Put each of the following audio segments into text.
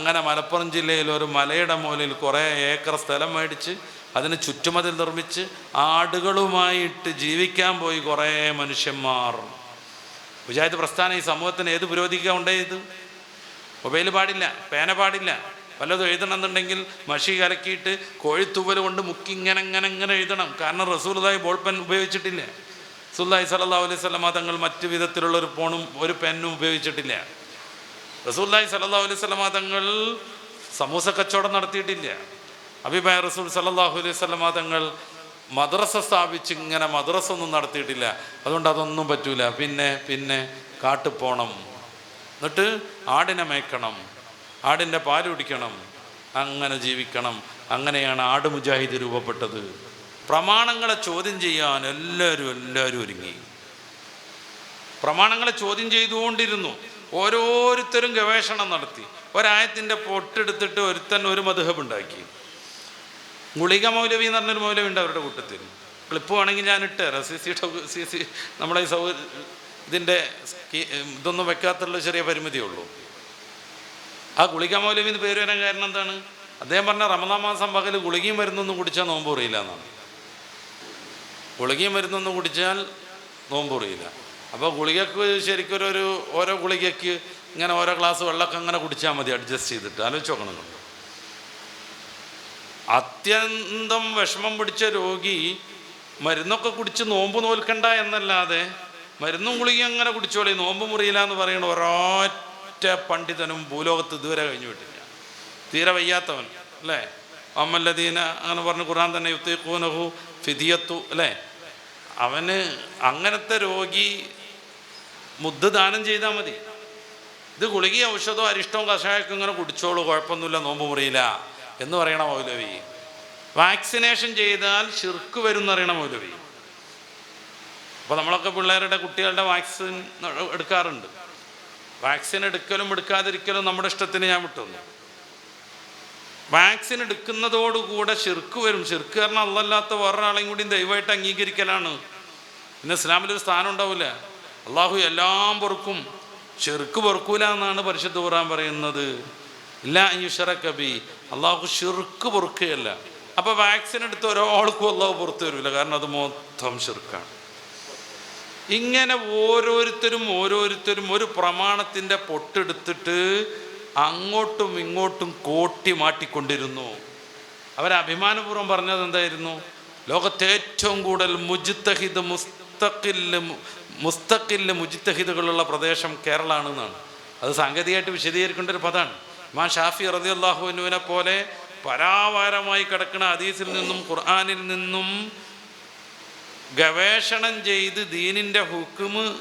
അങ്ങനെ മലപ്പുറം ജില്ലയിൽ ഒരു മലയുടെ മുകളിൽ കുറേ ഏക്കർ സ്ഥലം മേടിച്ച് അതിന് ചുറ്റുമതിൽ നിർമ്മിച്ച് ആടുകളുമായിട്ട് ജീവിക്കാൻ പോയി കുറേ മനുഷ്യന്മാർ. വിചാരിത പ്രസ്ഥാനം ഈ സമൂഹത്തിന് ഏത് ഉണ്ടേ ഉണ്ടായത്? മൊബൈൽ പാടില്ല പേന പാടില്ല. വല്ലതും എഴുതണമെന്നുണ്ടെങ്കിൽ മഷി കലക്കിയിട്ട് കോഴിത്തൂവൽ കൊണ്ട് മുക്കി ഇങ്ങനെ ഇങ്ങനെ ഇങ്ങനെ എഴുതണം. കാരണം റസൂലതായി ബോൾ പെൻ ഉപയോഗിച്ചിട്ടില്ല. സുല്ലായി സല്ലാ അലൈഹി സ്വലമാ തങ്ങൾ മറ്റു വിധത്തിലുള്ള ഒരു ഫോണും ഒരു പെന്നും ഉപയോഗിച്ചിട്ടില്ല. റസൂല്ലായി സല്ലാ അലൈഹി സ്വലമ തങ്ങൾ സമൂസ കച്ചവടം നടത്തിയിട്ടില്ല. അഭിമായ റസൂൽ സല്ലാഹു അലൈഹി സ്വലമ തങ്ങൾ മദ്രസ സ്ഥാപിച്ച് ഇങ്ങനെ മദ്രസ ഒന്നും നടത്തിയിട്ടില്ല. അതുകൊണ്ട് അതൊന്നും പറ്റൂല. പിന്നെ പിന്നെ കാട്ടുപോണം. എന്നിട്ട് ആടിനെ മേയ്ക്കണം. ആടിന്റെ പാൽ കുടിക്കണം. അങ്ങനെ ജീവിക്കണം. അങ്ങനെയാണ് ആട് മുജാഹിദ് രൂപപ്പെട്ടത്. പ്രമാണങ്ങളെ ചോദ്യം ചെയ്യാൻ എല്ലാവരും എല്ലാവരും ഒരുങ്ങി. പ്രമാണങ്ങളെ ചോദ്യം ചെയ്തുകൊണ്ടിരുന്നു. ഓരോരുത്തരും ഗവേഷണം നടത്തി. ഒരായത്തിന്റെ പൊട്ടെടുത്തിട്ട് ഒരുത്തൻ ഒരു മധുഹബ് ഉണ്ടാക്കി ഗുളിക മൗലവി എന്ന് പറഞ്ഞൊരു മൗലവി ഉണ്ട് അവരുടെ കൂട്ടത്തിൽ. ക്ലിപ്പ് വേണമെങ്കിൽ ഞാൻ ഇട്ടുതരാം സി സി സി സി നമ്മളെ സൗ ഇതിന്റെ ഇതൊന്നും വെക്കാത്തുള്ള ചെറിയ പരിമിതിയേ ഉള്ളൂ. ആ ഗുളിക മൗലവി എന്ന് പേര് വരാൻ കാരണം എന്താണ്? അദ്ദേഹം പറഞ്ഞ റമദാൻ മാസം പകൽ ഗുളികയും മരുന്നൊന്നും കുടിച്ചാൽ നോമ്പ് കുറയില്ല എന്നാണ്. ഗുളികയും മരുന്നൊന്നും കുടിച്ചാൽ നോമ്പ് കുറയില്ല അപ്പോൾ ഗുളികക്ക് ശരിക്കും ഒരു ഓരോ ഗുളികയ്ക്ക് ഇങ്ങനെ ഓരോ ഗ്ലാസ് വെള്ളമൊക്കെ അങ്ങനെ കുടിച്ചാൽ മതി അഡ്ജസ്റ്റ് ചെയ്തിട്ട്. ആലോചിച്ച് നോക്കണം അത്യന്തം വിഷമം പിടിച്ച രോഗി മരുന്നൊക്കെ കുടിച്ച് നോമ്പ് നോൽക്കണ്ട എന്നല്ലാതെ മരുന്നും ഗുളിക അങ്ങനെ കുടിച്ചോളി. നോമ്പ് മുറിയില്ല എന്ന് പറയുന്ന ഒരൊറ്റ പണ്ഡിതനും ഭൂലോകത്ത് ഇതുവരെ കഴിഞ്ഞു വിട്ടില്ല. തീരെ വയ്യാത്തവൻ അല്ലേ? അമ്മല്ലദീന അങ്ങനെ പറഞ്ഞ് ഖുറാൻ തന്നെ യുത്തീഖൂനഹു ഫിദിയത്തു അല്ലേ? അവന് അങ്ങനത്തെ രോഗി മുദ്ദ് ദാനം ചെയ്താൽ മതി. ഇത് ഗുളിക ഔഷധവും അരിഷ്ടവും കഷായമൊക്കെ ഇങ്ങനെ കുടിച്ചോളൂ കുഴപ്പമൊന്നുമില്ല നോമ്പ് മുറിയില്ല എന്ന് പറയണ മൗലവി. വാക്സിനേഷൻ ചെയ്താൽ ശിർക്ക് വരും എന്നറിയണ മൗലവി. അപ്പോൾ നമ്മളൊക്കെ പിള്ളേരുടെ കുട്ടികളുടെ വാക്സിൻ എടുക്കാറുണ്ട്. വാക്സിൻ എടുക്കലും എടുക്കാതിരിക്കലും നമ്മുടെ ഇഷ്ടത്തിന് ഞാൻ വിട്ടുന്നു വാക്സിൻ എടുക്കുന്നതോടുകൂടെ ശിർക്ക് വരും. ശിർക്ക് കാരണം അല്ലല്ലാത്ത വേറൊരാളെയും കൂടി ദൈവമായിട്ട് അംഗീകരിക്കലാണ്. പിന്നെ ഇസ്ലാമിൽ ഒരു സ്ഥാനം ഉണ്ടാവില്ല. അള്ളാഹു എല്ലാം പൊറുക്കും. ചെറുക്ക് പൊറുക്കൂല എന്നാണ് പരിശുദ്ധ ഖുർആൻ പറയുന്നത്. ഇല്ല യുഷറ കബി അള്ളാഹു ഷിർക്ക് പൊറുക്കുകയല്ല. അപ്പോൾ വാക്സിൻ എടുത്ത ഒരാൾക്കും അള്ളാഹു പുറത്തു വരില്ല കാരണം അത് മൊത്തം ഷിർക്കാണ് ഇങ്ങനെ ഓരോരുത്തരും ഓരോരുത്തരും ഒരു പ്രമാണത്തിന്റെ പൊട്ടെടുത്തിട്ട് അങ്ങോട്ടും ഇങ്ങോട്ടും കോട്ടി മാറ്റിക്കൊണ്ടിരുന്നു. അവർ അഭിമാനപൂർവം പറഞ്ഞത് എന്തായിരുന്നു? ലോകത്തെ ഏറ്റവും കൂടുതൽ മുജിത്തഹിദ് മുസ്തഖിൽ മുസ്തഖിൽ മുജിത്തഹിദുകളുള്ള പ്രദേശം കേരളമാണെന്നാണ് അത് സാങ്കേതികമായിട്ട് വിശദീകരിക്കേണ്ട ഒരു പദമാണ് മാ ഷാഫി റതി അള്ളാഹുവിനുവിനെ പോലെ പരാവാരമായി കിടക്കുന്ന ഹദീസിൽ നിന്നും ഖുർആാനിൽ നിന്നും ഗവേഷണം ചെയ്ത് ദീനിന്റെ ഹുക്കുമ്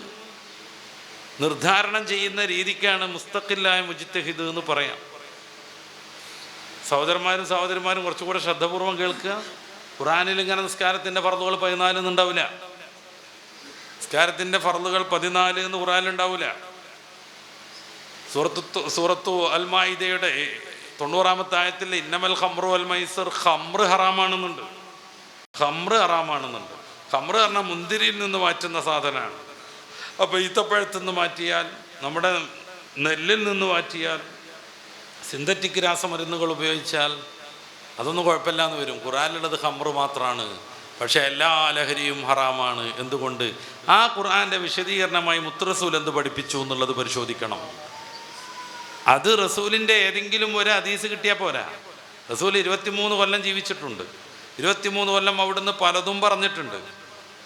നിർദ്ധാരണം ചെയ്യുന്ന രീതിക്കാണ് മുസ്തഖില്ലായ മുജിത്തഹിദ് എന്ന് പറയാം. സഹോദരന്മാരും സഹോദരിമാരും കുറച്ചുകൂടെ ശ്രദ്ധപൂർവം കേൾക്കുക. ഖുറാനിൽ ഇങ്ങനെ നിസ്കാരത്തിന്റെ പറന്നുകൾ പതിനാലൊന്നും ഉണ്ടാവില്ല നിസ്കാരത്തിന്റെ ഫറലുകൾ പതിനാല് എന്ന് ഖുറാനിലുണ്ടാവില്ല സൂറത്തു സൂറത്തു അൽമായിദയുടെ തൊണ്ണൂറാമത്തെ ആയത്തിൽ ഇന്നമൽ ഖമ്രു അൽ മൈസർ ഖമ്ര് ഹറാമാണെന്നുണ്ട്. ഖമ്ര് ഹറാമാണെന്നുണ്ട്. ഖമ്ര് പറഞ്ഞാൽ മുന്തിരിയിൽ നിന്ന് മാറ്റുന്ന സാധനമാണ്. അപ്പോൾ ഈത്തപ്പഴത്തു നിന്ന് മാറ്റിയാൽ നമ്മുടെ നെല്ലിൽ നിന്ന് മാറ്റിയാൽ സിന്തറ്റിക് രാസമരുന്നുകൾ ഉപയോഗിച്ചാൽ അതൊന്നും കുഴപ്പമില്ല എന്ന് വരും. ഖുറാനിലുള്ളത് ഹമ്രു മാത്രമാണ് പക്ഷേ എല്ലാ ലഹരിയും ഹറാമാണ്. എന്തുകൊണ്ട്? ആ ഖുർആന്റെ വിശദീകരണമായി മുത്തറസൂൽ എന്ത് പഠിപ്പിച്ചു എന്നുള്ളത് പരിശോധിക്കണം. അത് റസൂലിന്റെ ഏതെങ്കിലും ഒരു ഹദീസ് കിട്ടിയാൽ പോരാ. റസൂൽ ഇരുപത്തിമൂന്ന് കൊല്ലം ജീവിച്ചിട്ടുണ്ട്. ഇരുപത്തിമൂന്ന് കൊല്ലം അവിടുന്ന് പലതും പറഞ്ഞിട്ടുണ്ട്.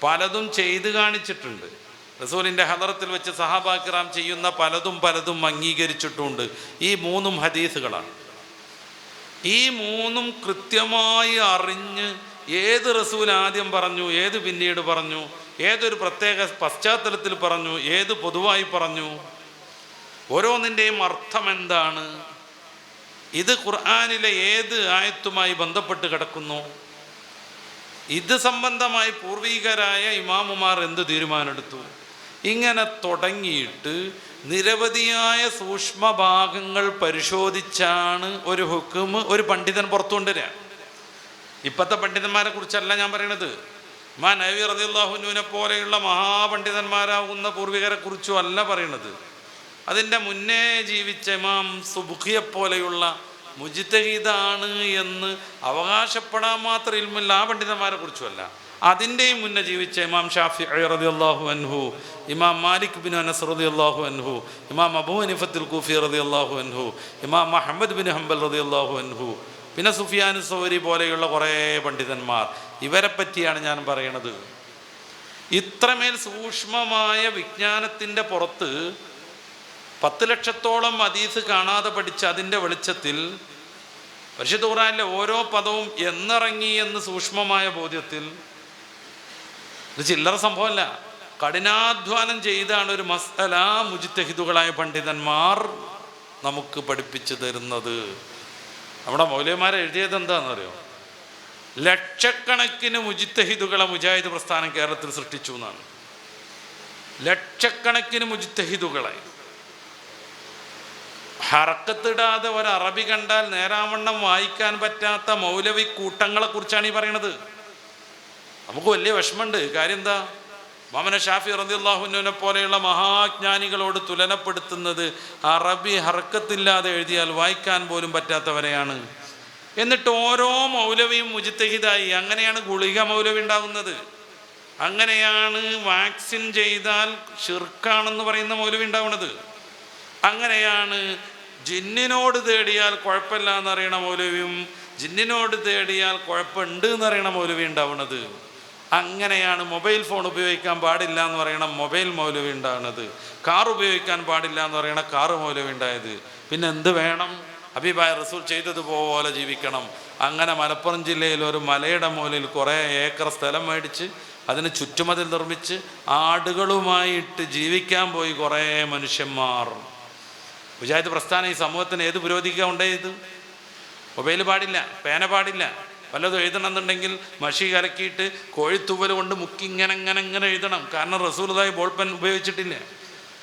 പലതും ചെയ്ത് കാണിച്ചിട്ടുണ്ട്. റസൂലിന്റെ ഹദറത്തിൽ വെച്ച് സഹാബാക്കിറാം ചെയ്യുന്ന പലതും പലതും അംഗീകരിച്ചിട്ടുണ്ട്. ഈ മൂന്നും ഹദീസുകളാണ്. ഈ മൂന്നും കൃത്യമായി അറിഞ്ഞ് ഏത് റസൂൽ ആദ്യം പറഞ്ഞു ഏത് പിന്നീട് പറഞ്ഞു ഏതൊരു പ്രത്യേക പശ്ചാത്തലത്തിൽ പറഞ്ഞു ഏത് പൊതുവായി പറഞ്ഞു? ഓരോന്നിന്റെയും അർത്ഥം എന്താണ്? ഇത് ഖുർആാനിലെ ഏത് ആയത്തുമായി ബന്ധപ്പെട്ട് കിടക്കുന്നു? ഇത് സംബന്ധമായി പൂർവികരായ ഇമാമുമാർ എന്ത് തീരുമാനമെടുത്തു? ഇങ്ങനെ തുടങ്ങിയിട്ട് നിരവധിയായ സൂക്ഷ്മഭാഗങ്ങൾ പരിശോധിച്ചാണ് ഒരു ഹുക്കുമ് ഒരു പണ്ഡിതൻ പുറത്തു കൊണ്ടുവരിക ഇപ്പോഴത്തെ പണ്ഡിതന്മാരെ കുറിച്ചല്ല ഞാൻ പറയണത്. മാ നബി റദിയുള്ളാഹുനുവിനെ പോലെയുള്ള മഹാപണ്ഡിതന്മാരാകുന്ന പൂർവികരെ കുറിച്ചും അല്ല പറയണത്. അതിന്റെ മുന്നേ ജീവിച്ച ഇമാം സുബുഖിയെ പോലെയുള്ള മുജിത്തഹീദാണ് എന്ന് അവകാശപ്പെടാൻ മാത്രം ഇൽമില്ല ആ പണ്ഡിതന്മാരെ കുറിച്ചുമല്ല. അതിന്റെയും മുന്നേ ജീവിച്ച ഇമാം ഷാഫി റതി അള്ളാഹു അൻഹു ഇമാം മാലിക് ബിൻ അനസ് റതി അള്ളാഹു അൻഹു ഇമാം അബൂ അനിഫത്തുൽ കൂഫി റതി അള്ളാഹു അൻഹു ഇമാം മുഹമ്മദ് ബിൻ ഹംബൽ റതി അള്ളാഹു അൻഹു പിന്നെ സുഫിയാനു സൗരി പോലെയുള്ള കുറേ പണ്ഡിതന്മാർ ഇവരെ പറ്റിയാണ് ഞാൻ പറയണത്. ഇത്രമേൽ സൂക്ഷ്മമായ വിജ്ഞാനത്തിന്റെ പുറത്ത് പത്ത് ലക്ഷത്തോളം അതീസ് കാണാതെ പഠിച്ച അതിന്റെ വെളിച്ചത്തിൽ പരിശുദ്ധ ഖുറാനിലെ ഓരോ പദവും എന്നിറങ്ങി എന്ന് സൂക്ഷ്മമായ ബോധ്യത്തിൽ ഇത് ചില്ലറ സംഭവമല്ല. കഠിനാധ്വാനം ചെയ്താണ് ഒരു മസ്അല മുജിത്തഹിദുകളായ പണ്ഡിതന്മാർ നമുക്ക് പഠിപ്പിച്ചു തരുന്നത്. നമ്മുടെ മൗലവിമാരെ എഴുതിയത് എന്താണെന്നറിയോ? ലക്ഷക്കണക്കിന് മുജിത്തഹിദുകളെ മുജാഹിദ് പ്രസ്ഥാനം കേരളത്തിൽ സൃഷ്ടിച്ചു എന്നാണ്. ലക്ഷക്കണക്കിന് മുജിത്തഹിദുകളെ. ഹറക്കത്തിടാതെ ഒരു അറബി കണ്ടാൽ നേരാവണ്ണം വായിക്കാൻ പറ്റാത്ത മൗലവി കൂട്ടങ്ങളെ കുറിച്ചാണ് ഈ പറയണത്. നമുക്ക് വലിയ വിഷമമുണ്ട്. കാര്യം എന്താ? മാമന ഷാഫി റദിയുള്ളാഹുവിനെ പോലെയുള്ള മഹാജ്ഞാനികളോട് തുലനപ്പെടുത്തുന്നത് അറബി ഹർക്കത്തില്ലാതെ എഴുതിയാൽ വായിക്കാൻ പോലും പറ്റാത്തവരെയാണ്. എന്നിട്ട് ഓരോ മൗലവിയും മുജിത്തഹിതായി അങ്ങനെയാണ് ഗുളിക മൗലവി ഉണ്ടാകുന്നത് അങ്ങനെയാണ് വാക്സിൻ ചെയ്താൽ ഷിർക്കാണെന്ന് പറയുന്ന മൗലവി ഉണ്ടാവുന്നത്. അങ്ങനെയാണ് ജിന്നിനോട് തേടിയാൽ കുഴപ്പമില്ല എന്നറിയണ മൗലവിയും ജിന്നിനോട് തേടിയാൽ കുഴപ്പമുണ്ട് എന്നറിയണ മൗലവി ഉണ്ടാവുന്നത്. അങ്ങനെയാണ് മൊബൈൽ ഫോൺ ഉപയോഗിക്കാൻ പാടില്ല എന്ന് പറയണ മൊബൈൽ മൗലവി ഉണ്ടാകുന്നത് കാർ ഉപയോഗിക്കാൻ പാടില്ല എന്ന് പറയണ കാർ മൗലവി ഉണ്ടായത് പിന്നെ എന്ത് വേണം? അഭിപായ റസൂൽ ചെയ്തതുപോലെ ജീവിക്കണം. അങ്ങനെ മലപ്പുറം ജില്ലയിൽ ഒരു മലയുടെ മൂലയിൽ കുറേ ഏക്കർ സ്ഥലം മേടിച്ച് അതിന് ചുറ്റുമതിൽ നിർമ്മിച്ച് ആടുകളുമായിട്ട് ജീവിക്കാൻ പോയി കുറേ മനുഷ്യന്മാർ. വിചാരിത പ്രസ്ഥാനം ഈ സമൂഹത്തിന് ഏത് പുരോഗതിക്കുക ഉണ്ടായത്? മൊബൈൽ പാടില്ല പേന പാടില്ല. വല്ലതും എഴുതണമെന്നുണ്ടെങ്കിൽ മഷി കലക്കിയിട്ട് കോഴിത്തൂവൽ കൊണ്ട് മുക്കി ഇങ്ങനെ ഇങ്ങനെ ഇങ്ങനെ എഴുതണം. കാരണം റസൂലായി ബോൾ പെൻ ഉപയോഗിച്ചിട്ടില്ല.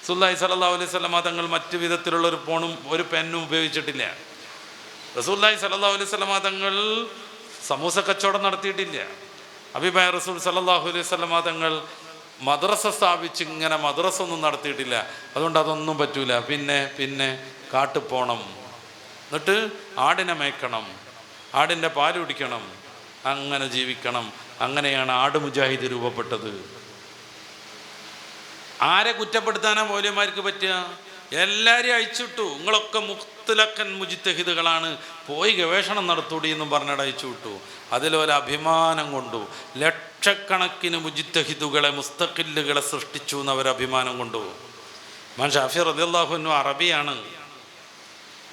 സുല്ലായി സല്ലാ അലൈഹി സ്വലമ തങ്ങൾ മറ്റു വിധത്തിലുള്ള ഒരു ഫോണും ഒരു പെന്നും ഉപയോഗിച്ചിട്ടില്ല. റസൂല്ലായി സല്ലാ അലൈഹി സ്വലമ തങ്ങൾ സമൂസ കച്ചവടം നടത്തിയിട്ടില്ല. അഭിപ്രായ റസൂൽ സല്ലാഹു അലൈഹി സ്വലമ തങ്ങൾ മദ്രസ സ്ഥാപിച്ച് ഇങ്ങനെ മദ്രസ ഒന്നും നടത്തിയിട്ടില്ല. അതുകൊണ്ട് അതൊന്നും പറ്റൂല. പിന്നെ പിന്നെ കാട്ടുപോണം. എന്നിട്ട് ആടിനെ മേയ്ക്കണം. ആടിന്റെ പാൽ കുടിക്കണം അങ്ങനെ ജീവിക്കണം അങ്ങനെയാണ് ആട് മുജാഹിദ് രൂപപ്പെട്ടത്. ആരെ കുറ്റപ്പെടുത്താനാ മൗല്യന്മാർക്ക് പറ്റുക? എല്ലാവരെയും അയച്ചുവിട്ടു നിങ്ങളൊക്കെ മുക്തലക്കൻ മുജിത്തഹിദുകളാണ് പോയി ഗവേഷണം നടത്തൂടി എന്നും പറഞ്ഞിട്ട് അയച്ചു വിട്ടു. അതിലൊരു അഭിമാനം കൊണ്ടു. ലക്ഷക്കണക്കിന് മുജിത്തഹിദുകളെ മുസ്തഖില്ലുകളെ സൃഷ്ടിച്ചു എന്നവരഭിമാനം കൊണ്ടു. മാൻ ഷാഫി റദിയല്ലാഹുനു അറബിയാണ്.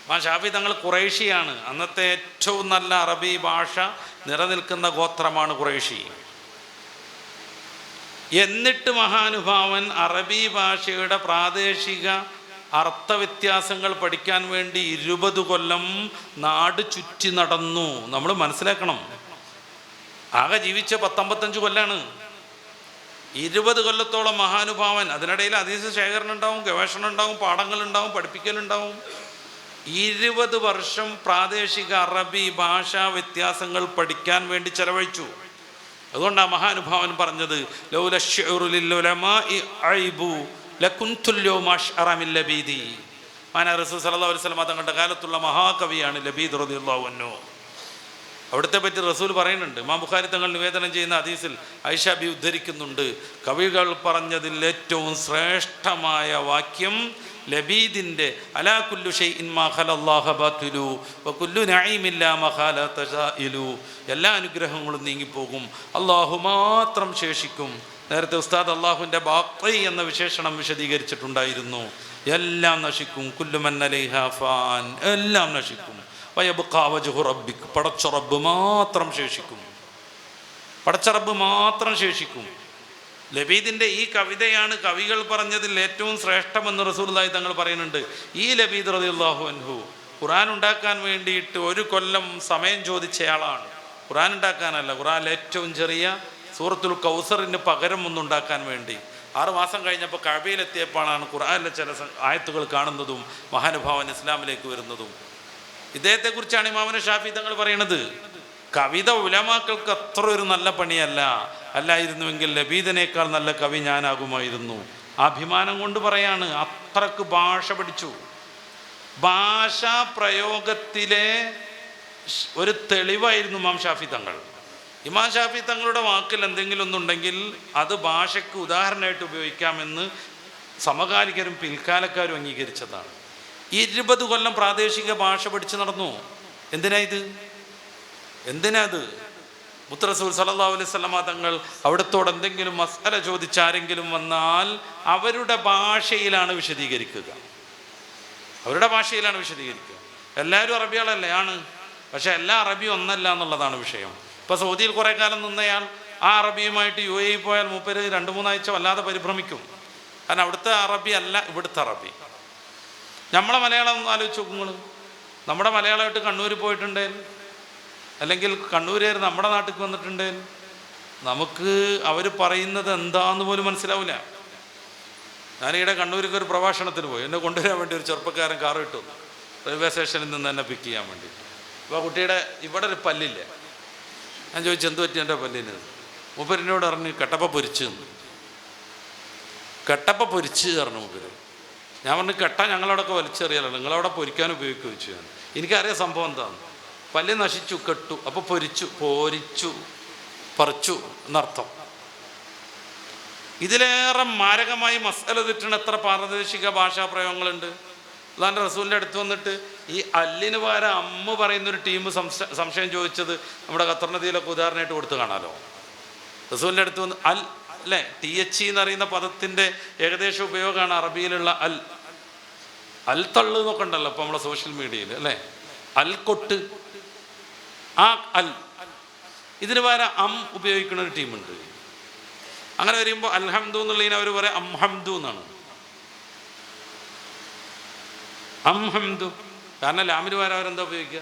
മാൻ ഷാഫി തങ്ങൾ കുറേഷിയാണ് അന്നത്തെ ഏറ്റവും നല്ല അറബി ഭാഷ നിലനിൽക്കുന്ന ഗോത്രമാണ് കുറേഷി എന്നിട്ട് മഹാനുഭാവൻ അറബി ഭാഷയുടെ പ്രാദേശിക അർത്ഥവ്യത്യാസങ്ങൾ പഠിക്കാൻ വേണ്ടി ഇരുപത് കൊല്ലം നാട് ചുറ്റി നടന്നു. നമ്മൾ മനസ്സിലാക്കണം. ആകെ ജീവിച്ച പത്തൊമ്പത്തഞ്ച് കൊല്ലാണ്. ഇരുപത് കൊല്ലത്തോളം മഹാനുഭാവൻ അതിനിടയിൽ അതീശ ശേഖരണം ഉണ്ടാവും ഗവേഷണം ഉണ്ടാവും പാഠങ്ങളുണ്ടാവും പഠിപ്പിക്കലുണ്ടാവും. ഇരുപത് വർഷം പ്രാദേശിക അറബി ഭാഷാ വ്യത്യാസങ്ങൾ പഠിക്കാൻ വേണ്ടി ചെലവഴിച്ചു. അതുകൊണ്ടാണ് മഹാനുഭാവൻ പറഞ്ഞത് തങ്ങളുടെ കാലത്തുള്ള മഹാകവിയാണ് ലബീദ് റദിയുള്ളാവുന്നു അവിടുത്തെ പറ്റി റസൂൽ പറയുന്നുണ്ട് മാ ബുഖാരി തങ്ങൾ നിവേദനം ചെയ്യുന്ന ഹദീസിൽ ഐഷാബി ഉദ്ധരിക്കുന്നുണ്ട് കവികൾ പറഞ്ഞതിൽ ഏറ്റവും ശ്രേഷ്ഠമായ വാക്യം ലബീദിന്റെ അലാ കുല്ലു മാ ഖലല്ലാഹ ബാതിലു വ കുല്ലു നഈമില്ലാ ഖാല തജായിലു എല്ലാ അനുഗ്രഹങ്ങളും നീങ്ങിപ്പോകും. അള്ളാഹു മാത്രം ശേഷിക്കും. നേരത്തെ ഉസ്താദ് അള്ളാഹുവിന്റെ ബാക്കി എന്ന വിശേഷണം വിശദീകരിച്ചിട്ടുണ്ടായിരുന്നു. എല്ലാം നശിക്കും. കുല്ലു ഫാൻ. എല്ലാം നശിക്കും. വയബുക്കാവജുഹു റബ്ബിക്ക് പടച്ച റബ്ബ് മാത്രം ശേഷിക്കും. പടച്ച റബ്ബ് മാത്രം ശേഷിക്കും. ലബീദിന്റെ ഈ കവിതയാണ് കവികൾ പറഞ്ഞതിൽ ഏറ്റവും ശ്രേഷ്ഠമെന്ന് റസൂലായി തങ്ങൾ പറയുന്നുണ്ട്. ഈ ലബീദ് റതിയുള്ളാഹു അൻഹു ഖുറാൻ ഉണ്ടാക്കാൻ വേണ്ടിയിട്ട് ഒരു കൊല്ലം സമയം ചോദിച്ചയാളാണ്. ഖുറാൻ ഉണ്ടാക്കാനല്ല ഖുറാനിൽ ഏറ്റവും ചെറിയ സൂറത്തുൽ കൗസറിന് പകരം ഒന്നുണ്ടാക്കാൻ വേണ്ടി. ആറ് മാസം കഴിഞ്ഞപ്പോൾ കഴബയിലെത്തിയപ്പോഴാണ് ഖുറാനിലെ ചില ആയത്തുകൾ കാണുന്നതും മഹാനുഭാവൻ ഇസ്ലാമിലേക്ക് വരുന്നതും. ഇദ്ദേഹത്തെക്കുറിച്ചാണ് ഇമാമന ഷാഫി തങ്ങൾ പറയുന്നത് കവിത ഉലമാക്കൾക്ക് അത്ര ഒരു നല്ല പണിയല്ല. അല്ലായിരുന്നുവെങ്കിൽ ലബീദനേക്കാൾ നല്ല കവി ഞാനാകുമായിരുന്നു. അഭിമാനം കൊണ്ട് പറയാണ് അത്രയ്ക്ക് ഭാഷ പഠിച്ചു. ഭാഷാ പ്രയോഗത്തിലെ ഒരു തെളിവായിരുന്നു ഇമാം ഷാഫി തങ്ങൾ. ഇമാം ഷാഫി തങ്ങളുടെ വാക്കിൽ എന്തെങ്കിലും ഒന്നുണ്ടെങ്കിൽ അത് ഭാഷയ്ക്ക് ഉദാഹരണമായിട്ട് ഉപയോഗിക്കാമെന്ന് സമകാലികരും പിൽക്കാലക്കാരും അംഗീകരിച്ചതാണ്. ഇരുപത് കൊല്ലം പ്രാദേശിക ഭാഷ പഠിച്ചു നടന്നു. എന്തിനാ ഇത്? എന്തിനാ ഇത് മുത്തറസൂൽ സല്ലല്ലാഹു അലൈഹി വസല്ലമ തങ്ങൾ അവിടത്തോട് എന്തെങ്കിലും മസാല ചോദിച്ചാരെങ്കിലും വന്നാൽ അവരുടെ ഭാഷയിലാണ് വിശദീകരിക്കുക. അവരുടെ ഭാഷയിലാണ് വിശദീകരിക്കുക. എല്ലാവരും അറബികളല്ലേ? ആണ്. പക്ഷെ എല്ലാ അറബിയും ഒന്നല്ല എന്നുള്ളതാണ് വിഷയം. ഇപ്പോൾ സൗദിയിൽ കുറേ കാലം നിന്നയാൾ ആ അറബിയുമായിട്ട് യു എ പോയാൽ മൂപ്പര് രണ്ട് മൂന്നാഴ്ച വല്ലാതെ പരിഭ്രമിക്കും. കാരണം അവിടുത്തെ അറബി അല്ല ഇവിടുത്തെ അറബി. നമ്മളെ മലയാളം ഒന്ന് ആലോചിച്ച് നോക്കുങ്ങൾ നമ്മുടെ മലയാളമായിട്ട് കണ്ണൂർ പോയിട്ടുണ്ടേൽ അല്ലെങ്കിൽ കണ്ണൂരുകാർ നമ്മുടെ നാട്ടിൽ വന്നിട്ടുണ്ട്. നമുക്ക് അവർ പറയുന്നത് എന്താന്ന് പോലും മനസ്സിലാവില്ല. ഞാനീടെ കണ്ണൂർക്ക് ഒരു പ്രഭാഷണത്തിന് പോയി. എന്നെ കൊണ്ടുവരാൻ വേണ്ടി ഒരു ചെറുപ്പക്കാരൻ കാർ ഇട്ടു. റെയിൽവേ സ്റ്റേഷനിൽ നിന്ന് എന്നെ പിക്ക് ചെയ്യാൻ വേണ്ടി. അപ്പോൾ കുട്ടിയുടെ ഇവിടെ ഒരു പല്ലില്ല? ഞാൻ ചോദിച്ചു എന്ത് പറ്റി എന്റെ പല്ലിന്? മൂപ്പരിനോട് പറഞ്ഞു കട്ടപ്പ പൊരിച്ചു എന്ന് കട്ടപ്പ പൊരിച്ച് പറഞ്ഞു മൂപ്പര്. ഞാൻ പറഞ്ഞു കെട്ട ഞങ്ങളവിടെയൊക്കെ വലിച്ചെറിയാലോ നിങ്ങളവിടെ പൊരിക്കാൻ ഉപയോഗിക്കുക വെച്ചു ഞാൻ. എനിക്കറിയാം സംഭവം എന്താണ് പല്ല് നശിച്ചു കെട്ടു അപ്പോൾ പൊരിച്ചു പോരിച്ചു പറിച്ചു എന്നർത്ഥം. ഇതിലേറെ മാരകമായി മസാല തെറ്റണ എത്ര പ്രാദേശിക ഭാഷാ പ്രയോഗങ്ങളുണ്ട്. അതാണ് റസൂലിന്റെ അടുത്ത് വന്നിട്ട് ഈ അല്ലിന് പകരം അമ്മ പറയുന്ന ഒരു ടീം സംശയം ചോദിച്ചത് നമ്മുടെ ഖത്തർ നദിയിലൊക്കെ ഉദാഹരണമായിട്ട് കൊടുത്തു കാണാലോ? റസൂലിന്റെ അടുത്ത് വന്ന് അൽ അല്ലേ? ടി എച്ച് എന്ന് അറിയുന്ന പദത്തിന്റെ ഏകദേശം ഉപയോഗമാണ് അറബിയിലുള്ള അൽ. അൽ തള്ളു എന്നൊക്കെ ഉണ്ടല്ലോ ഇപ്പം നമ്മളെ സോഷ്യൽ മീഡിയയിൽ അല്ലേ? അൽ കൊട്ട് ആ അൽ. ഇതിന് പകരം അം ഉപയോഗിക്കുന്ന ഒരു ടീമുണ്ട്. അങ്ങനെ വരുമ്പോൾ അൽഹംദു എന്നുള്ളതിന് അവർ പറയാം അംഹംദു എന്നാണ്. അംഹംദു കാരണം ലാമിന് പകരം അവരെന്താ ഉപയോഗിക്കുക?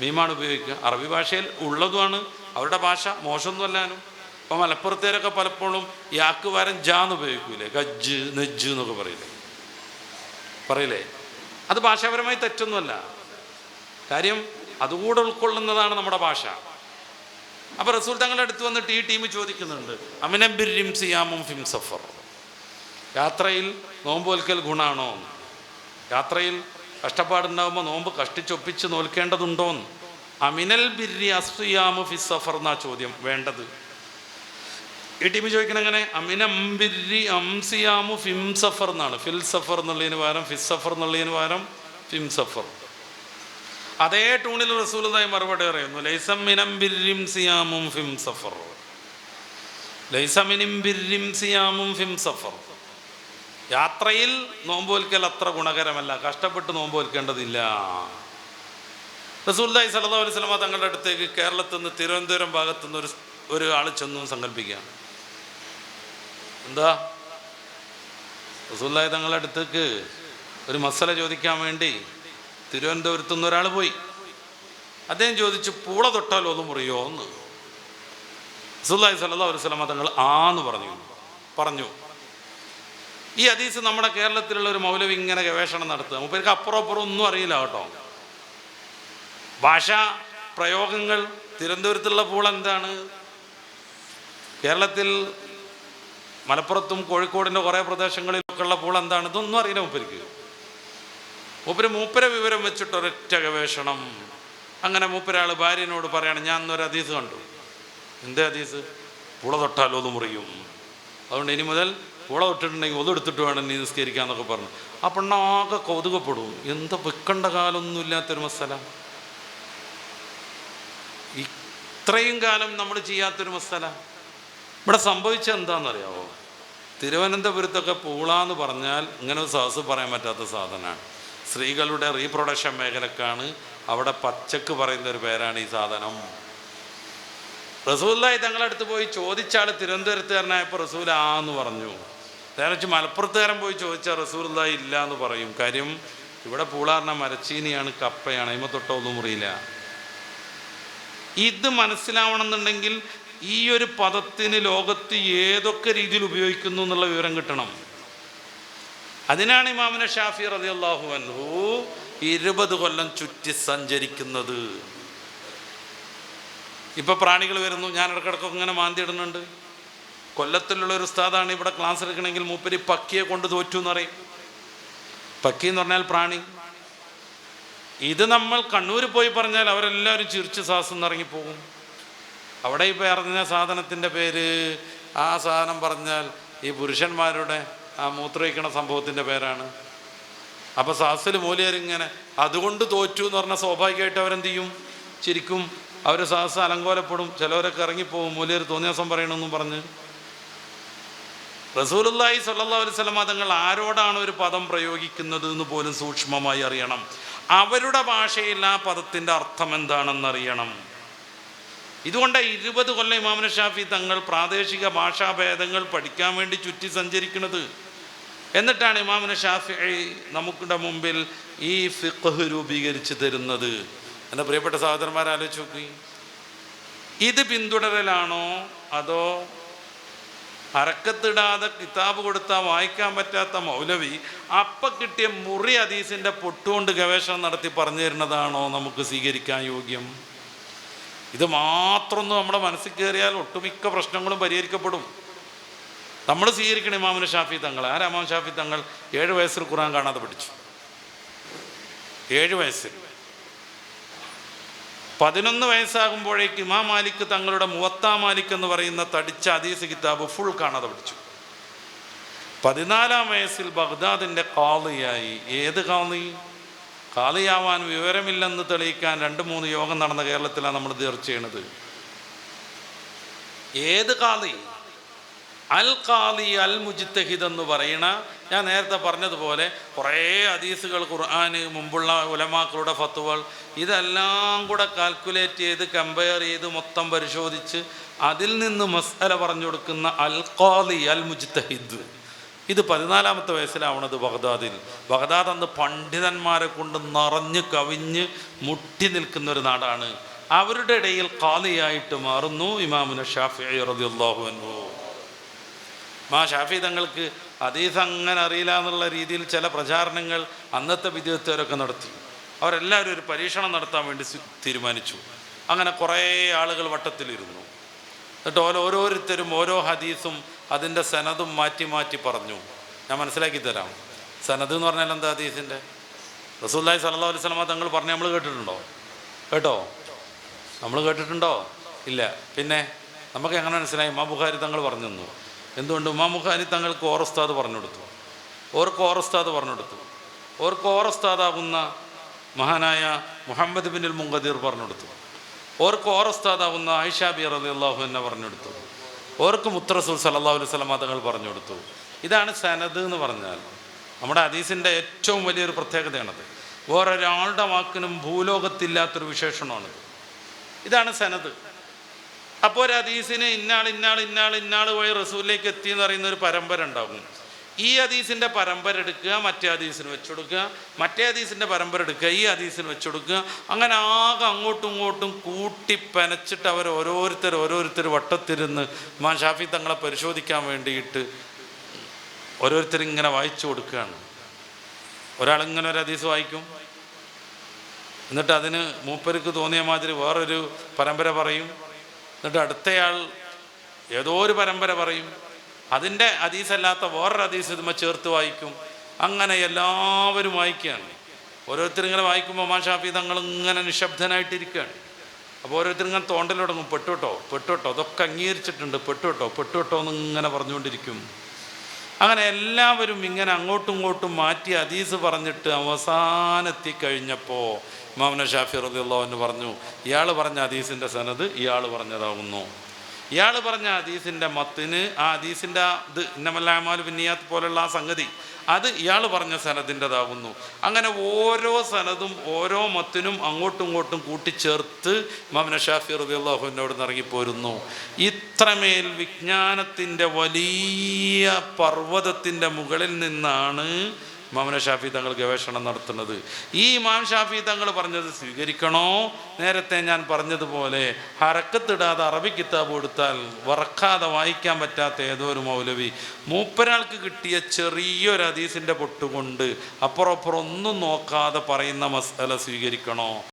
മീമാണ് ഉപയോഗിക്കുക. അറബി ഭാഷയിൽ ഉള്ളതുമാണ്. അവരുടെ ഭാഷ മോശമൊന്നുമല്ലാനും ഇപ്പം മലപ്പുറത്തേരൊക്കെ പലപ്പോഴും യാക്ക് പകരം ജാന്ന് ഉപയോഗിക്കൂലേ? ഗജ്ജ് നെജ്ജ് എന്നൊക്കെ പറയില്ലേ? പറയില്ലേ? അത് ഭാഷാപരമായി തെറ്റൊന്നുമല്ല. കാര്യം അതുകൂടെ ഉൾക്കൊള്ളുന്നതാണ് നമ്മുടെ ഭാഷ. അപ്പൊ റസൂൽ തങ്ങളുടെ അടുത്ത് വന്നിട്ട് ഈ ടീം ചോദിക്കുന്നുണ്ട് അമിനബിരിം സിയാമും ഫിം സഫർ. യാത്രയിൽ നോമ്പോൽക്കൽ ഗുണാണോ? യാത്രയിൽ കഷ്ടപ്പാടുണ്ടാകുമ്പോൾ നോമ്പ് കഷ്ടിച്ചൊപ്പിച്ച് നോൽക്കേണ്ടതുണ്ടോ അമിനൽ ബിരി അസ്യാമു ഫി സഫർ എന്നാ ചോദ്യം വേണ്ടത്. ഈ ടീം ചോദിക്കണ എങ്ങനെ അമിനം ബിരി അംസിയാമു ഫിം സഫർ എന്നാണ്. ഫിൽ സഫർ എന്നുള്ളതിന് പകരം ഫിസ് സഫർ എന്നുള്ളതിന് പകരം ഫിം സഫർ. അതേ ടൂണിൽ റസൂലായി മറുപടി പറയുന്നു ലൈസമിനം സിയാമും ഫിം സഫർ. സിയാമും ഫിം സഫർ. യാത്രയിൽ നോമ്പോൽക്കൽ അത്ര ഗുണകരമല്ല കഷ്ടപ്പെട്ട് നോമ്പോൽക്കേണ്ടതില്ല റസൂൽദായി സല്ലല്ലാഹു അലൈഹി വസല്ലമ തങ്ങളുടെ അടുത്തേക്ക് കേരളത്തിൽ നിന്ന് തിരുവനന്തപുരം ഭാഗത്തു നിന്ന് ഒരു ഒരു ആൾ ചെന്നു സങ്കല്പിക്കുകയാണ്. എന്താ? റസൂൽദായി തങ്ങളുടെ അടുത്തേക്ക് ഒരു മസല ചോദിക്കാൻ വേണ്ടി തിരുവനന്തപുരത്തു നിന്ന് ഒരാൾ പോയി. അദ്ദേഹം ചോദിച്ചു പൂള തൊട്ടാൽ ഒന്നും മുറിയോ എന്ന്. സുല്ലാഹി സല്ലാ അലൈഹി സ്വലാമ തങ്ങൾ ആന്ന് പറഞ്ഞു. പറഞ്ഞു. ഈ അതീസ് നമ്മുടെ കേരളത്തിലുള്ള ഒരു മൗലവി ഇങ്ങനെ ഗവേഷണം നടത്തുക. മുപ്പേർക്ക് അപ്പുറം അപ്പുറം ഒന്നും അറിയില്ല കേട്ടോ. ഭാഷാ പ്രയോഗങ്ങൾ തിരുവനന്തപുരത്തുള്ള പൂൾ എന്താണ്? കേരളത്തിൽ മലപ്പുറത്തും കോഴിക്കോടിന്റെ കുറേ പ്രദേശങ്ങളിലൊക്കെ ഉള്ള പൂള എന്താണ്? ഇതൊന്നും അറിയില്ല മൂപ്പർക്ക്. മൂപ്പര് മൂപ്പര വിവരം വെച്ചിട്ട് ഒരൊറ്റ ഗവേഷണം. അങ്ങനെ മൂപ്പരാൾ ഭാര്യനോട് പറയാണ് ഞാൻ ഇന്നൊരു ഹദീസ് കണ്ടു. എന്തേ ഹദീസ്? പുള തൊട്ടാലോ ഒതു മുറിയും. അതുകൊണ്ട് ഇനി മുതൽ പുള തൊട്ടിട്ടുണ്ടെങ്കിൽ ഒതെടുത്തിട്ട് വേണം നീ നിസ്കരിക്കാന്നൊക്കെ പറഞ്ഞു. ആ പെണ്ണാകെ കൗതുകപ്പെടും. എന്താ വെക്കേണ്ട കാലമൊന്നും ഇല്ലാത്തൊരു മസാല. ഇത്രയും കാലം നമ്മൾ ചെയ്യാത്തൊരു മസാല. ഇവിടെ സംഭവിച്ച എന്താണെന്നറിയാവോ? തിരുവനന്തപുരത്തൊക്കെ പൂളാന്ന് പറഞ്ഞാൽ ഇങ്ങനെ ഒരു സഹസ് പറയാൻ പറ്റാത്ത സാധനമാണ്. സ്ത്രീകളുടെ റീപ്രൊഡക്ഷൻ മേഖലക്കാണ് അവിടെ പച്ചക്ക് പറയുന്ന ഒരു പേരാണ് ഈ സാധനം. റസൂല്ലായി തങ്ങളുടെ അടുത്ത് പോയി ചോദിച്ചാൽ തിരുവനന്തപുരത്തുകാരനായപ്പോൾ റസൂൽ ആ എന്ന് പറഞ്ഞു. നേരെ വെച്ച് മലപ്പുറത്തുകാരൻ പോയി ചോദിച്ചാൽ റസൂല്ലായി ഇല്ല എന്ന് പറയും. കാര്യം ഇവിടെ പൂളാറിന മരച്ചീനിയാണ് കപ്പയാണ് അതിമ തൊട്ടൊന്നും മുറിയില്ല. ഇത് മനസ്സിലാവണമെന്നുണ്ടെങ്കിൽ ഈ ഒരു പദത്തിന് ലോകത്ത് ഏതൊക്കെ രീതിയിൽ ഉപയോഗിക്കുന്നു എന്നുള്ള വിവരം കിട്ടണം. അതിനാണ് ഇമാമിന ഷാഫി റതി അള്ളാഹു അൻഹു ഇരുപത് കൊല്ലം ചുറ്റി സഞ്ചരിക്കുന്നത്. ഇപ്പൊ പ്രാണികൾ വരുന്നു ഞാൻ ഇടക്കിടക്കൊക്കെ ഇങ്ങനെ മാന്തി ഇടുന്നുണ്ട് കൊല്ലത്തിലുള്ള ഒരു ഉസ്താദാണ് ഇവിടെ ക്ലാസ് എടുക്കണമെങ്കിൽ മൂപ്പരി പക്കിയെ കൊണ്ട് തോറ്റു എന്ന് പറയും. പക്കി എന്ന് പറഞ്ഞാൽ പ്രാണി. ഇത് നമ്മൾ കണ്ണൂർ പോയി പറഞ്ഞാൽ അവരെല്ലാവരും ചിരിച്ച് സാസം ഇറങ്ങിപ്പോകും അവിടെ ഈ പറഞ്ഞ സാധനത്തിന്റെ പേര് ആ സാധനം പറഞ്ഞാൽ ഈ പുരുഷന്മാരുടെ ആ മൂത്രയിക്കണ സംഭവത്തിന്റെ പേരാണ്. അപ്പോൾ സാസിൽ മൂലിയരിങ്ങനെ അതുകൊണ്ട് തോറ്റു എന്ന് പറഞ്ഞാൽ സ്വാഭാവികമായിട്ട് അവരെന്ത് ചെയ്യും? ചിരിക്കും. അവർ സാഹസം അലങ്കോലപ്പെടും. ചിലവരൊക്കെ ഇറങ്ങിപ്പോവും. മൂലിയർ തോന്നിയാസം പറയണമെന്നും പറഞ്ഞ്. റസൂലുല്ലാഹി സല്ലാ അലൈവല്ല തങ്ങൾ ആരോടാണ് ഒരു പദം പ്രയോഗിക്കുന്നത് എന്ന് പോലും സൂക്ഷ്മമായി അറിയണം. അവരുടെ ഭാഷയിൽ ആ പദത്തിന്റെ അർത്ഥം എന്താണെന്നറിയണം ഇതുകൊണ്ട് ഇരുപത് കൊല്ലം ഇമാമുന ഷാഫി തങ്ങൾ പ്രാദേശിക ഭാഷാഭേദങ്ങൾ പഠിക്കാൻ വേണ്ടി ചുറ്റി സഞ്ചരിക്കുന്നത്. എന്നിട്ടാണ് ഇമാമുന ഷാഫി നമുക്കിടെ മുമ്പിൽ ഈ ഫിഖ് രൂപീകരിച്ച് തരുന്നത്. എന്റെ പ്രിയപ്പെട്ട സഹോദരന്മാർ ആലോചിച്ച് നോക്കി. ഇത് പിന്തുടരലാണോ? അതോ അറക്കത്തിടാതെ കിതാബ് കൊടുത്താൽ വായിക്കാൻ പറ്റാത്ത മൗലവി അപ്പം കിട്ടിയ മുറി അദീസിന്റെ പൊട്ടുകൊണ്ട് ഗവേഷണം നടത്തി പറഞ്ഞു തരുന്നതാണോ നമുക്ക് സ്വീകരിക്കാൻ യോഗ്യം? ഇത് മാത്രമൊന്നും നമ്മുടെ മനസ്സിൽ കയറിയാൽ ഒട്ടുമിക്ക പ്രശ്നങ്ങളും പരിഹരിക്കപ്പെടും. നമ്മൾ സ്വീകരിക്കണം ഇമാമിന് ഷാഫി തങ്ങൾ. ആരാ ഇമാം ഷാഫി തങ്ങൾ? ഏഴ് വയസ്സിൽ ഖുറാൻ കാണാതെ പഠിച്ചു. ഏഴ് വയസ്സിൽ. പതിനൊന്ന് വയസ്സാകുമ്പോഴേക്ക് ഇമാം മാലിക് തങ്ങളുടെ മുവത്താ മാലിക് എന്ന് പറയുന്ന തടിച്ച അതീസ് കിതാബ് ഫുൾ കാണാതെ പഠിച്ചു. പതിനാലാം വയസ്സിൽ ബഗ്ദാദിന്റെ കാളിയായി. ഏത് കാളി? കാളിയാവാൻ വിവരമില്ലെന്ന് തെളിയിക്കാൻ രണ്ട് മൂന്ന് യോഗം നടന്ന കേരളത്തിലാണ് നമ്മൾ തീർച്ച ചെയ്യണത്. ഏത് കാളി അൽ കാളി അൽ മുജിത്തഹിദ് എന്ന് പറയണ ഞാൻ നേരത്തെ പറഞ്ഞതുപോലെ കുറേ ഹദീസുകൾ ഖുർആൻ മുമ്പുള്ള ഉലമാക്കളുടെ ഫത്തുവൾ ഇതെല്ലാം കൂടെ കാൽക്കുലേറ്റ് ചെയ്ത് കമ്പയർ ചെയ്ത് മൊത്തം പരിശോധിച്ച് അതിൽ നിന്ന് മസാല പറഞ്ഞു കൊടുക്കുന്ന അൽ കാളി അൽ മുജിത്തഹിദ് ഇത് പതിനാലാമത്തെ വയസ്സിലാവണത് ബഗ്ദാദിൽ. ബഗ്ദാദ് അന്ന് പണ്ഡിതന്മാരെ കൊണ്ട് നിറഞ്ഞ് കവിഞ്ഞ് മുട്ടി നിൽക്കുന്ന ഒരു നാടാണ്. അവരുടെ ഇടയിൽ കാലിയായിട്ട് മാറുന്നു ഇമാമുന ഷാഫി അൻഹു. മാ ഷാഫി തങ്ങൾക്ക് ഹദീസ് അങ്ങനെ അറിയില്ല എന്നുള്ള രീതിയിൽ ചില പ്രചാരണങ്ങൾ അന്നത്തെ വിദ്യാർത്ഥിവരൊക്കെ നടത്തി. അവരെല്ലാവരും ഒരു പരീക്ഷണം നടത്താൻ വേണ്ടി തീരുമാനിച്ചു. അങ്ങനെ കുറേ ആളുകൾ വട്ടത്തിലിരുന്നു. എന്നിട്ട് ഓരോ ഓരോരുത്തരും ഓരോ ഹദീസും അതിന്റെ സനതും മാറ്റി മാറ്റി പറഞ്ഞു. ഞാൻ മനസ്സിലാക്കി തരാം. സനത് എന്ന് പറഞ്ഞാൽ എന്താ ഹദീസിന്റെ? റസൂല്ലായി സല്ലാ അലൈഹി സ്വലമ തങ്ങൾ പറഞ്ഞ് നമ്മൾ കേട്ടിട്ടുണ്ടോ? കേട്ടോ? നമ്മൾ കേട്ടിട്ടുണ്ടോ? ഇല്ല. പിന്നെ നമുക്ക് എങ്ങനെ മനസ്സിലായി? ഉമാ ബുഖാരി തങ്ങൾ പറഞ്ഞു തന്നു എന്തുകൊണ്ട്? ഉമാ ബുഖാരി തങ്ങൾക്ക് ഓറസ്താദ് പറഞ്ഞു കൊടുത്തു ഓർക്ക് ഓറസ്താദ് പറഞ്ഞു കൊടുത്തു ഓർക്ക് ഓറസ്താദാകുന്ന മഹാനായ മുഹമ്മദ് ബിൻ മുങ്കദീർ പറഞ്ഞു കൊടുത്തു ഓർക്ക് ഓറസ്താദാകുന്ന ആയിഷ ബി റലി അള്ളാഹു എന്നെ പറഞ്ഞു കൊടുത്തു ഓർക്ക് മുത്തറസൂൽ സല്ലാ അലൈഹി സ്വലമ തങ്ങൾ പറഞ്ഞു കൊടുത്തു. ഇതാണ് സനദ് എന്ന് പറഞ്ഞാൽ നമ്മുടെ ഹദീസിന്റെ ഏറ്റവും വലിയൊരു പ്രത്യേകതയാണത്. വേറൊരാളുടെ വാക്കിനും ഭൂലോകത്തില്ലാത്തൊരു വിശേഷണമാണിത്. ഇതാണ് സനദ്. അപ്പോൾ ഒരു ഹദീസിന് ഇന്നാൾ ഇന്നാൾ ഇന്നാൾ ഇന്നാൾ പോയി റസൂലിലേക്ക് എത്തി എന്ന് പറയുന്ന ഒരു പരമ്പര ഉണ്ടാകും. ഈ ഹദീസിന്റെ പരമ്പര എടുക്കുക മറ്റേ ഹദീസിന് വെച്ചുകൊടുക്കുക മറ്റേ ഹദീസിന്റെ പരമ്പര എടുക്കുക ഈ ഹദീസിന് വെച്ചുകൊടുക്കുക അങ്ങനെ ആകെ അങ്ങോട്ടും ഇങ്ങോട്ടും കൂട്ടി പനച്ചിട്ട് അവർ ഓരോരുത്തർ ഓരോരുത്തർ വട്ടത്തിരുന്ന് മാൻ ഷാഫി തങ്ങളെ പരിശോധിക്കാൻ വേണ്ടിയിട്ട് ഓരോരുത്തർ ഇങ്ങനെ വായിച്ചു കൊടുക്കുകയാണ്. ഒരാളിങ്ങനെ ഒരു ഹദീസ് വായിക്കും. എന്നിട്ട് അതിന് മൂപ്പർക്ക് തോന്നിയ മാതിരി വേറൊരു പരമ്പര പറയും. എന്നിട്ട് അടുത്തയാൾ ഏതോ ഒരു പരമ്പര പറയും. അതിന്റെ അതീസല്ലാത്ത വേറൊരു അതീസ് ഇതുമ്പോൾ ചേർത്ത് വായിക്കും. അങ്ങനെ എല്ലാവരും വായിക്കുകയാണ്. ഓരോരുത്തർ ഇങ്ങനെ വായിക്കുമ്പോൾ മാ ഷാഫി തങ്ങൾ ഇങ്ങനെ നിശബ്ദനായിട്ടിരിക്കുകയാണ്. അപ്പോൾ ഓരോരുത്തർ ഇങ്ങനെ തോണ്ടൽ തുടങ്ങും പെട്ടുട്ടോ പെട്ടുട്ടോ അതൊക്കെ അംഗീകരിച്ചിട്ടുണ്ട്. പെട്ടുട്ടോ പെട്ടുട്ടോ എന്ന് ഇങ്ങനെ പറഞ്ഞുകൊണ്ടിരിക്കും. അങ്ങനെ എല്ലാവരും ഇങ്ങനെ അങ്ങോട്ടും ഇങ്ങോട്ടും മാറ്റി ഹദീസ് പറഞ്ഞിട്ട് അവസാനെത്തി കഴിഞ്ഞപ്പോൾ മാമന ഷാഫി റബിയുള്ള പറഞ്ഞു ഇയാൾ പറഞ്ഞ അതീസിന്റെ സനത് ഇയാൾ പറഞ്ഞതാകുന്നു. ഇയാൾ പറഞ്ഞ ഹദീസിന്റെ മത്തിന് ആ ഹദീസിന്റെ ഇത് ഇന്നമല്ലാമാൽ പിന്നിയാത്ത് പോലുള്ള ആ സംഗതി അത് ഇയാൾ പറഞ്ഞ സനദിന്റെതാകുന്നു അങ്ങനെ ഓരോ സനതും ഓരോ മത്തിനും അങ്ങോട്ടും ഇങ്ങോട്ടും കൂട്ടിച്ചേർത്ത് മമന ഷാഫി റബിള്ളാഹുവിനോട് ഇറങ്ങിപ്പോരുന്നു. ഇത്രമേൽ വിജ്ഞാനത്തിന്റെ വലിയ പർവതത്തിന്റെ മുകളിൽ നിന്നാണ് മമന ഷാഫി തങ്ങൾ ഗവേഷണം നടത്തുന്നത്. ഈ ഇമാം ഷാഫി തങ്ങൾ പറഞ്ഞത് സ്വീകരിക്കണോ? നേരത്തെ ഞാൻ പറഞ്ഞതുപോലെ ഹറക്കത്തിടാതെ അറബി കിതാബ് കൊടുത്താൽ വറക്കാതെ വായിക്കാൻ പറ്റാത്ത ഏതോ ഒരു മൗലവി. മൂപ്പരാൾക്ക് കിട്ടിയ ചെറിയൊരു അതീസിന്റെ പൊട്ടുകൊണ്ട് അപ്പുറം അപ്പുറം ഒന്നും നോക്കാതെ പറയുന്ന മസാല സ്വീകരിക്കണോ?